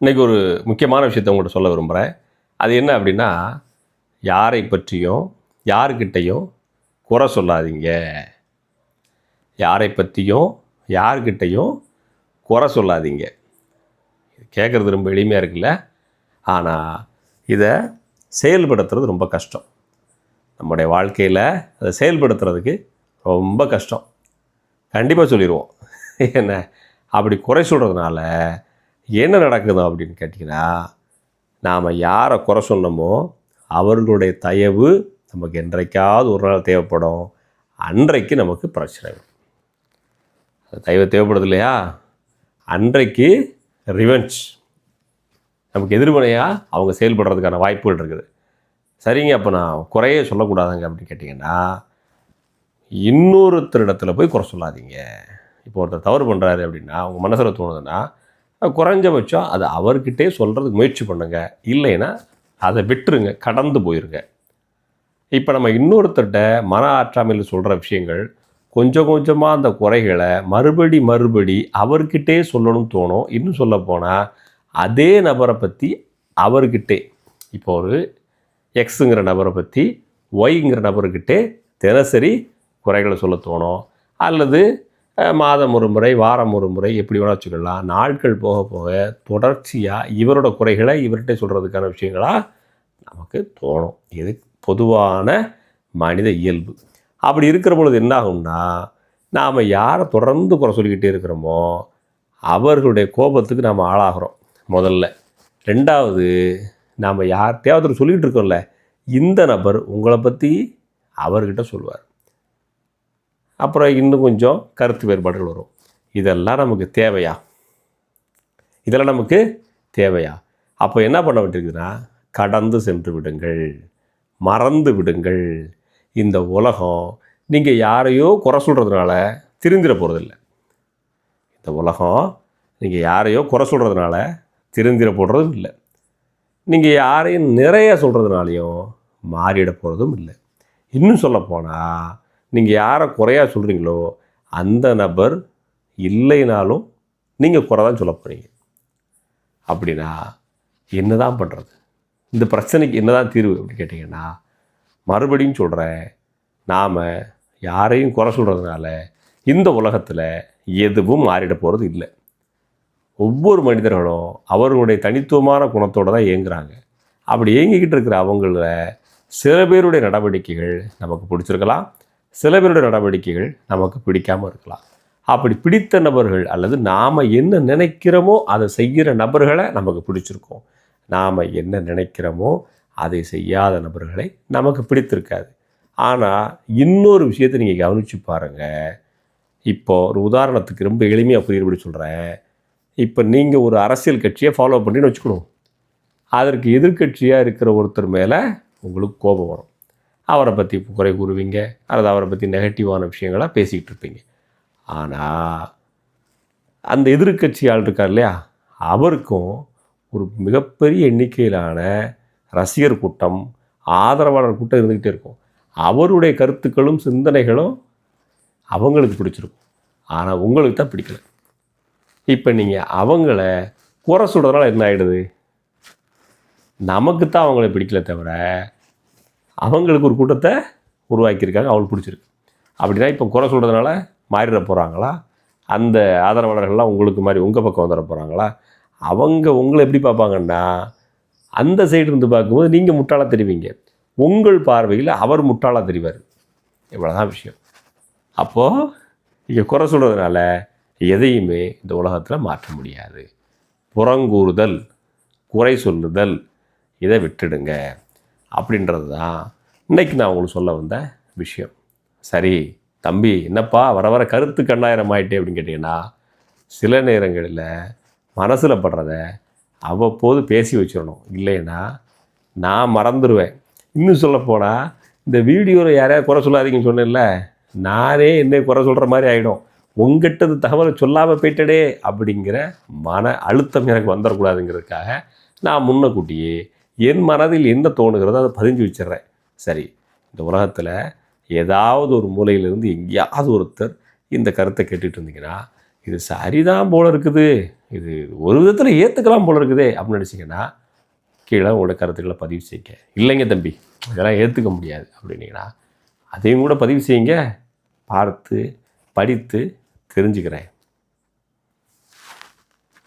இன்றைக்கி ஒரு முக்கியமான விஷயத்தை உங்கள்கிட்ட சொல்ல விரும்புகிறேன் அது என்ன அப்படின்னா யாரை பற்றியும் யாருக்கிட்டையும் குறை சொல்லாதீங்க. யாரை பற்றியும் யார்கிட்டையும் குறை சொல்லாதீங்க. கேட்குறது ரொம்ப எளிமையாக இருக்குல்ல? ஆனால் இதை செயல்படுத்துறது ரொம்ப கஷ்டம். நம்முடைய வாழ்க்கையில் அதை செயல்படுத்துறதுக்கு ரொம்ப கஷ்டம். கண்டிப்பாக சொல்லிடுவோம் என்ன? அப்படி குறை சொல்கிறதுனால என்ன நடக்குது அப்படின்னு கேட்டிங்கன்னா நாம் யாரை குறை சொன்னோமோ அவர்களுடைய தயவு நமக்கு என்றைக்காவது ஒரு நாள் தேவைப்படும். அன்றைக்கு நமக்கு பிரச்சனை வரும். தயவு தேவைப்படுது இல்லையா? அன்றைக்கு ரிவெஞ்ச் நமக்கு எதிர்வினையாக அவங்க செயல்படுறதுக்கான வாய்ப்புகள் இருக்குது. சரிங்க அப்போ நான் குறையே சொல்லக்கூடாதுங்க அப்படின்னு கேட்டிங்கன்னா இன்னொருத்தரிடத்தில் போய் குறை சொல்லாதீங்க. இப்போ ஒருத்தர் தவறு பண்ணுறாரு அப்படின்னா அவங்க மனசில் தோணுதுன்னா குறைஞ்சபட்சம் அதை அவர்கிட்டே சொல்கிறதுக்கு முயற்சி பண்ணுங்க. இல்லைன்னா அதை விட்டுருங்க கடந்து போயிருங்க. இப்போ நம்ம இன்னொருத்தர்கிட்ட மன ஆற்றாமையில் சொல்கிற விஷயங்கள் கொஞ்சம் கொஞ்சமாக அந்த குறைகளை மறுபடி மறுபடி அவர்கிட்டே சொல்லணும்னு தோணும். இன்னும் சொல்ல போனால் அதே நபரை பற்றி அவர்கிட்டே இப்போ ஒரு எக்ஸுங்கிற நபரை பற்றி ஒய்ங்கிற நபர்கிட்டே தினசரி குறைகளை சொல்ல தோணும். அல்லது மாதம் ஒரு முறை வாரம் ஒரு முறை எப்படி வேணா வச்சுக்கலாம். நாட்கள் போக போக தொடர்ச்சியாக இவரோட குறைகளை இவர்கிட்ட சொல்கிறதுக்கான விஷயங்களாக நமக்கு தோணும். இது பொதுவான மனித இயல்பு. அப்படி இருக்கிற பொழுது என்ன ஆகும்னா நாம் யாரை தொடர்ந்து குறை சொல்லிக்கிட்டே இருக்கிறோமோ அவர்களுடைய கோபத்துக்கு நாம் ஆளாகிறோம் முதல்ல. ரெண்டாவது நாம் யார்கிட்டயாவது ஒருத்தர் சொல்லிகிட்டு இருக்கோம்ல இந்த நபர் உங்களை பற்றி அவர்கிட்ட சொல்லுவார். அப்புறம் இன்னும் கொஞ்சம் கருத்து வேறுபாடுகள் வரும். இதெல்லாம் நமக்கு தேவையா? இதெல்லாம் நமக்கு தேவையா? அப்போ என்ன பண்ண வேண்டியிருக்குதுன்னா கடந்து சென்று விடுங்கள். மறந்து விடுங்கள். இந்த உலகம் நீங்கள் யாரையோ குறை சொல்கிறதுனால திருந்திட போகிறதில்ல இந்த உலகம் நீங்கள் யாரையோ குறை சொல்கிறதுனால திருந்திட போடுறதும் இல்லை. நீங்கள் யாரையும் நிறைய சொல்கிறதுனாலையும் மாறிட போகிறதும் இல்லை. இன்னும் சொல்லப்போனால் நீங்கள் யாரை குறையாக சொல்கிறீங்களோ அந்த நபர் இல்லைனாலும் நீங்கள் குறை தான் சொல்ல போகிறீங்க அப்படின்னா என்ன தான் பண்ணுறது இந்த பிரச்சனைக்கு என்ன தான் தீர்வு அப்படின்னு கேட்டிங்கன்னா மறுபடியும் சொல்கிறேன் நாம் யாரையும் குறை சொல்கிறதுனால இந்த உலகத்தில் எதுவும் மாறிட போகிறது இல்லை. ஒவ்வொரு மனிதர்களும் அவர்களுடைய தனித்துவமான குணத்தோடு தான் இயங்குறாங்க. அப்படி இயங்கிக்கிட்டு இருக்கிற அவங்கள சில பேருடைய நடவடிக்கைகள் நமக்கு பிடிச்சிருக்கலாம் சில பேருடைய நடவடிக்கைகள் நமக்கு பிடிக்காமல் இருக்கலாம். அப்படி பிடித்த நபர்கள் அல்லது நாம் என்ன நினைக்கிறோமோ அதை செய்கிற நபர்களை நமக்கு பிடிச்சிருக்கும். நாம் என்ன நினைக்கிறோமோ அதை செய்யாத நபர்களை நமக்கு பிடித்திருக்காது. ஆனால் இன்னொரு விஷயத்தை நீங்கள் கவனித்து பாருங்கள் இப்போது ஒரு உதாரணத்துக்கு ரொம்ப எளிமையாக புரியுறபடி சொல்கிறேன் இப்போ நீங்கள் ஒரு அரசியல் கட்சியை ஃபாலோ பண்ணின்னு வச்சுக்கணும். அதற்கு எதிர்க்கட்சியாக இருக்கிற ஒருத்தர் மேலே உங்களுக்கு கோபம் வரும். அவரை பற்றி குறை கூறுவீங்க அல்லது அவரை பற்றி நெகட்டிவான விஷயங்களாக பேசிக்கிட்டு இருப்பீங்க. ஆனால் அந்த எதிர்க்கட்சி ஆள் இருக்கார் இல்லையா? அவருக்கும் ஒரு மிகப்பெரிய எண்ணிக்கையிலான ரசிகர் கூட்டம் ஆதரவாளர் கூட்டம் இருந்துக்கிட்டே இருக்கும். அவருடைய கருத்துக்களும் சிந்தனைகளும் அவங்களுக்கு பிடிச்சிருக்கும். ஆனால் உங்களுக்கு தான் பிடிக்கல. இப்போ நீங்கள் அவங்கள குறை சொல்கிறதுனால என்ன ஆகிடுது நமக்கு தான் அவங்கள பிடிக்கல தவிர அவங்களுக்கு ஒரு கூட்டத்தை உருவாக்கியிருக்காங்க அவங்களுக்கு பிடிச்சிருக்கு. அப்படின்னா இப்போ குறை சொல்கிறதுனால மாறிட போகிறாங்களா அந்த ஆதரவாளர்கள்லாம் உங்களுக்கு மாதிரி உங்கள் பக்கம் வந்துட போகிறாங்களா அவங்க உங்களை எப்படி பார்ப்பாங்கன்னா அந்த சைடு இருந்து பார்க்கும்போது நீங்கள் முட்டாளாக தெரிவிங்க. உங்கள் பார்வையில் அவர் முட்டாளாக தெரிவார். இவ்வளோதான் விஷயம். அப்போது இங்கே குறை சொல்கிறதுனால எதையுமே இந்த உலகத்தில் மாற்ற முடியாது. புறங்கூறுதல் குறை சொல்லுதல் இதை விட்டுடுங்க. அப்படின்றது தான் இன்றைக்கி நான் உங்களுக்கு சொல்ல வந்த விஷயம். சரி தம்பி என்னப்பா வர வர கருத்து கண்ணாயிரம் ஆயிட்டே அப்படின்னு கேட்டிங்கன்னா சில நேரங்களில் மனசில் படுறத அவ்வப்போது பேசி வச்சிடணும் இல்லைன்னா நான் மறந்துடுவேன் இன்னும் சொல்லப்போனால் இந்த வீடியோவில் யாரையாவது குறை சொல்லாதீங்கன்னு சொன்னேன்ல நானே என்னை குறை சொல்கிற மாதிரி ஆகிடும் உங்ககிட்டது தகவலை சொல்லாமல் போயிட்டடே அப்படிங்கிற மன அழுத்தம் எனக்கு வந்துடக்கூடாதுங்கிறதுக்காக நான் முன்னக்கூட்டியே என் மனதில் என்ன தோணுகிறதோ அதை பதிஞ்சு வச்சிடுறேன். சரி இந்த உலகத்தில் ஏதாவது ஒரு மூலையிலிருந்து எங்கேயாவது ஒருத்தர் இந்த கருத்தை கேட்டுட்டு இருந்தீங்கன்னா இது சரிதான் போல இருக்குது. இது ஒரு விதத்தில் ஏற்றுக்கலாம் போல இருக்குதே அப்படின்னு நினச்சிங்கன்னா கீழே உங்களோட கருத்துக்களை பதிவு செய்யுங்க. இல்லைங்க தம்பி இதெல்லாம் ஏற்றுக்க முடியாது அப்படின்னீங்கன்னா அதையும் கூட பதிவு செய்யுங்க. பார்த்து படித்து தெரிஞ்சுக்கிறேன்.